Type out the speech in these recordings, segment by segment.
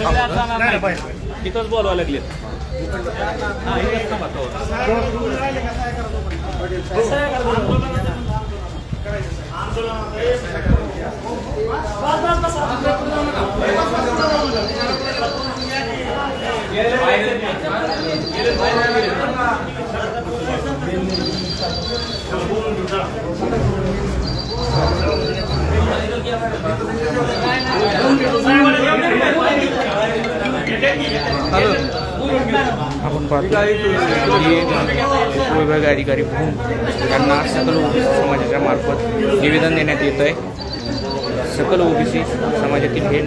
सगळे आता जाणार नाही, बोलवा लागले हा, इथंच थांबा. आपण पाहतो. विभाग अधिकारी भूम यांना सकल ओबीसी समाजाच्या मार्फत निवेदन देण्यात येत आहे. सकल ओबीसी समाजातील हे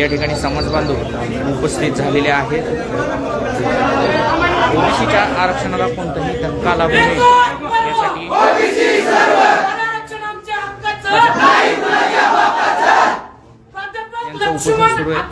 या ठिकाणी समाज बांधव उपस्थित झालेले आहेत. ओबीसीच्या आरक्षणाला कोणताही धक्का लागू नये यासाठी यांचं लक्ष्मण सुरू आहे.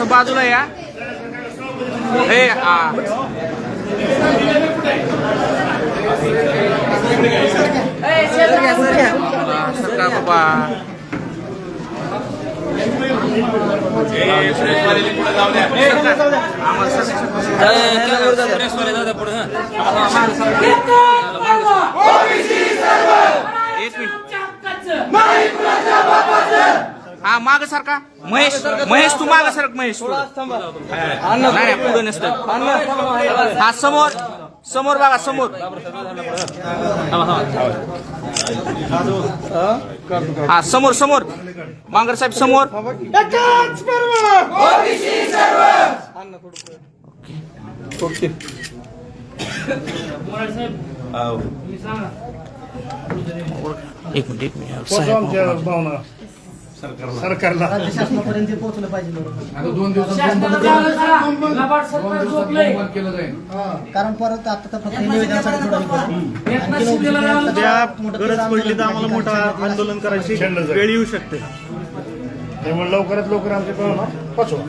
असं बाजूला या. हे आ. आ, सरकार बाबा. एक मिनिट. हा माग सारखा महेश महेश तू माग सरक महेश नाही पुढे नसतं. हा समोर समोर बघा समोर. हा समोर समोर. मांगर साहेब समोर. एक मिनिट एक मिनिट. साहेब सरकारला. शासनापर्यंत पोहोचलं पाहिजे बरोबर. आता दोन दिवसात कारण परत आता तर फक्त निवेदनासाठी थोडं हे करू. आणखी लोक त्या मोठं गरज आंदोलन पडली तर आम्हाला मोठं आंदोलन करायची जाईल. वेळ येऊ शकते. त्यामुळे लवकरात लवकर आमच्या भावना पोचवा.